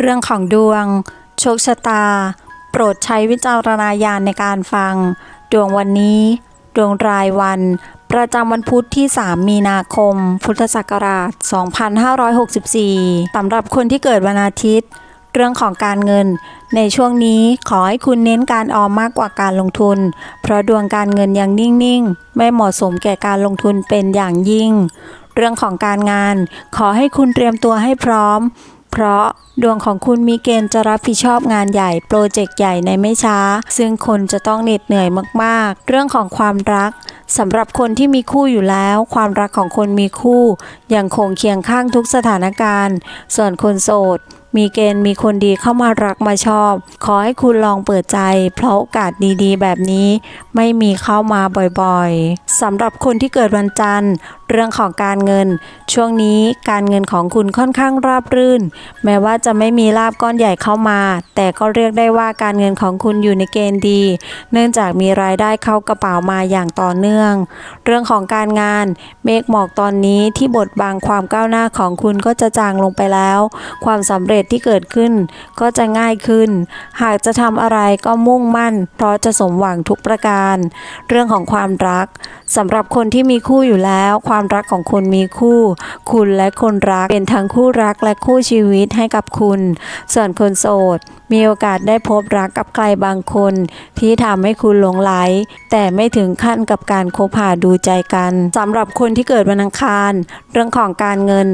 เรื่องของดวง โชคชะตา โปรดใช้วิจารณญาณในการฟัง ดวงวันนี้ ดวงรายวัน ประจำวันพุธที่ 3 มีนาคม พุทธศักราช 2564สำหรับคนที่เกิดวันอาทิตย์ เรื่องของการเงิน ในช่วงนี้ขอให้คุณเน้นการออมมากกว่าการลงทุน เพราะดวงการเงินยังนิ่งๆ ไม่เหมาะสมแก่การลงทุนเป็นอย่างยิ่ง เรื่องของการงาน ขอให้คุณเตรียมตัวให้พร้อม เพราะดวงของคุณมีเกณฑ์จะรับผิดชอบงานใหญ่โปรเจกต์ใหญ่ในไม่ช้า ซึ่งคนจะต้องเหน็ดเหนื่อยมาก ๆ เรื่องของความรักสำหรับคนที่มีคู่อยู่แล้ว ความรักของคนมีคู่ยังคงเคียงข้างทุกสถานการณ์ ส่วนคนโสด มีเกณฑ์มีคนดีเข้ามารักมาชอบ ขอให้คุณลองเปิดใจ เพราะโอกาสดีๆ แบบนี้ไม่มีเข้ามาบ่อยๆสำหรับคนที่เกิดวันจันทร์ เรื่องของการเงิน ช่วงนี้การเงินของคุณค่อนข้างราบรื่น แม้ว่าจะไม่มีลาบก้อนใหญ่เข้ามา แต่ก็เรียกได้ว่าการเงินของคุณอยู่ในเกณฑ์ดี เนื่องจากมีรายได้เข้ากระเป๋ามาอย่างต่อเนื่อง เรื่องของการงาน เมฆหมอกตอนนี้ที่บดบังความก้าวหน้าของคุณก็จะจางลงไปแล้ว ความสำเร็จที่เกิดขึ้น ก็จะง่ายขึ้น หากจะทำอะไรก็มุ่งมั่น เพราะจะสมหวังทุกประการ เรื่องของความรัก สำหรับคนที่มีคู่อยู่แล้ว ความรักของคนมีคู่ คุณและคนรักเป็นทั้งคู่รักและคู่ชีวิตให้กับคุณ ส่วนคนโสด มีโอกาสได้พบรักกับใครบางคน ที่ทำให้คุณหลงไหล แต่ไม่ถึงขั้นกับการคบหาดูใจกันสำหรับคนที่เกิดวันอังคาร เรื่องของการเงิน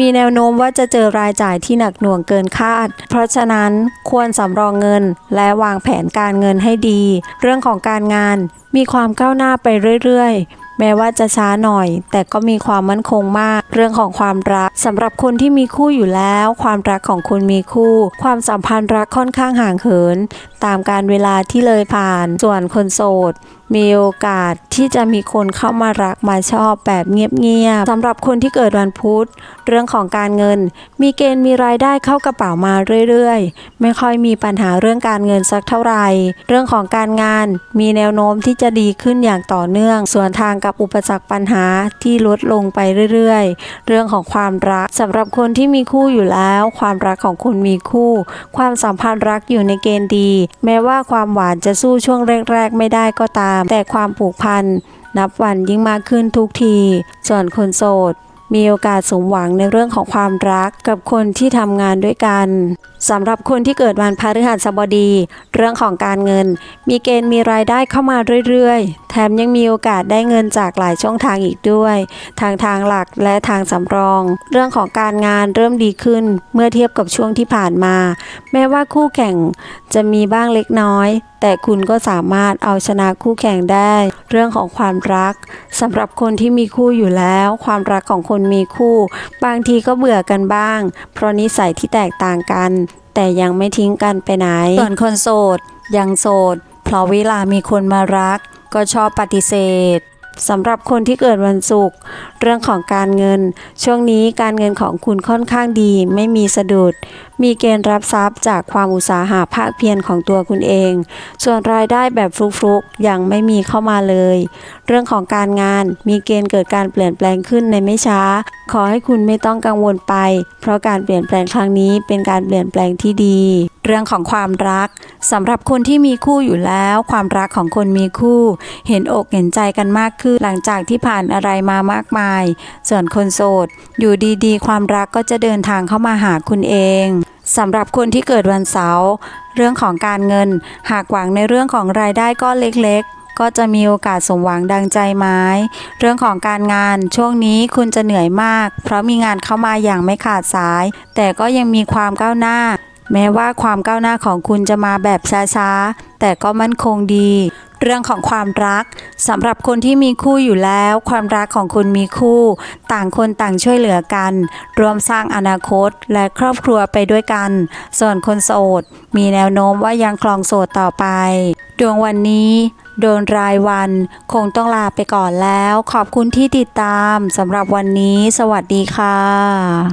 มีแนวโน้มว่าจะเจอรายจ่ายที่หนักหน่วงเกินคาด เพราะฉะนั้นควรสำรองเงิน และวางแผนการเงินให้ดี เรื่องของการงาน มีความก้าวหน้าไปเรื่อยๆ แม้ว่าจะช้าหน่อย แต่ก็มีความมั่นคงมาก เรื่องของความรักสำหรับคนที่มีคู่อยู่แล้ว ความรักของคุณมีคู่ ความสัมพันธ์รักค่อนข้างห่างเหิน ตามการเวลาที่เลยผ่าน ส่วนคนโสด มีโอกาสที่จะมีคนเข้ามารักมาชอบแบบเงียบๆสำหรับคนที่เกิดวันพุธ เรื่องของการเงิน มีเกณฑ์มีรายได้เข้ากระเป๋ามาเรื่อยๆ ไม่ค่อยมีปัญหาเรื่องการเงินสักเท่าไหร่ เรื่องของการงาน มีแนวโน้มที่จะดีขึ้นอย่างต่อเนื่อง ส่วนทางกับอุปสรรคปัญหาที่ลดลงไปเรื่อยๆ เรื่องของความรักสำหรับคนที่มีคู่อยู่แล้ว ความรักของคุณมีคู่ ความสัมพันธ์รักอยู่ในเกณฑ์ดี แม้ว่าความหวานจะสู้ช่วงแรกๆ ไม่ได้ก็ตามแต่ความผูกพัน นับวันยิ่งมากขึ้นทุกที ส่วนคนโสด มีโอกาสสมหวังในเรื่องของความรักกับคนที่ทำงานด้วยกัน สำหรับคนที่เกิดวันพฤหัสบดี เรื่องของการเงิน มีเกณฑ์มีรายได้เข้ามาเรื่อยๆ แถมยังมีโอกาสได้เงินจากหลายช่องทางอีกด้วย ทางทางหลักและทางสำรอง เรื่องของการงานเริ่มดีขึ้นเมื่อเทียบกับช่วงที่ผ่านมา แม้ว่าคู่แข่งจะมีบ้างเล็กน้อย แต่คุณก็สามารถเอาชนะคู่แข่งได้ เรื่องของความรักสำหรับคนที่มีคู่อยู่แล้ว ความรักของคนมีคู่ บางทีก็เบื่อกันบ้าง เพราะนิสัยที่แตกต่างกัน แต่ยังไม่ทิ้งกันไปไหน ส่วนคนโสดยังโสด เพราะเวลามีคนมารัก ก็ชอบปฏิเสธ สำหรับคนที่เกิดวันศุกร์เรื่องของการเงิน ช่วงนี้การเงินของคุณค่อนข้างดี ไม่มีสะดุด มีเกณฑ์รับทรัพย์จากความอุตสาหะภาคเพียรของตัวคุณเอง ส่วนรายได้แบบฟลุกๆยังไม่มีเข้ามาเลย เรื่องของการงานมีเกณฑ์เกิดการเปลี่ยนแปลงขึ้นในไม่ช้า ขอให้คุณไม่ต้องกังวลไป เพราะการเปลี่ยนแปลงครั้งนี้เป็นการเปลี่ยนแปลงที่ดีเรื่องของความรักสำหรับคนที่มีคู่อยู่แล้ว ความรักของคนมีคู่ เห็นอกเห็นใจกันมากขึ้นหลังจากที่ผ่านอะไรมามากมาย ส่วนคนโสด อยู่ดีๆ ความรักก็จะเดินทางเข้ามาหาคุณเองสำหรับคนที่เกิดวันเสาร์เรื่องของการเงิน หากหวังในเรื่องของรายได้ก้อนเล็กๆ ก็จะมีโอกาสสมหวังดังใจไม้เรื่องของการงานช่วงนี้คุณจะเหนื่อยมาก เพราะมีงานเข้ามาอย่างไม่ขาดสาย แต่ก็ยังมีความก้าวหน้า แม้ว่าความก้าวหน้าของคุณจะมาแบบช้าๆ แต่ก็มั่นคงดี เรื่องของความรักสำหรับคนที่มีคู่อยู่แล้ว ความรักของคุณมีคู่ ต่างคนต่างช่วยเหลือกัน รวมสร้างอนาคตและครอบครัวไปด้วยกัน ส่วนคนโสด มีแนวโน้มว่ายังคลองโสดต่อไป ดวงวันนี้โดนรายวัน คงต้องลาไปก่อนแล้ว ขอบคุณที่ติดตามสำหรับวันนี้ สวัสดีค่ะ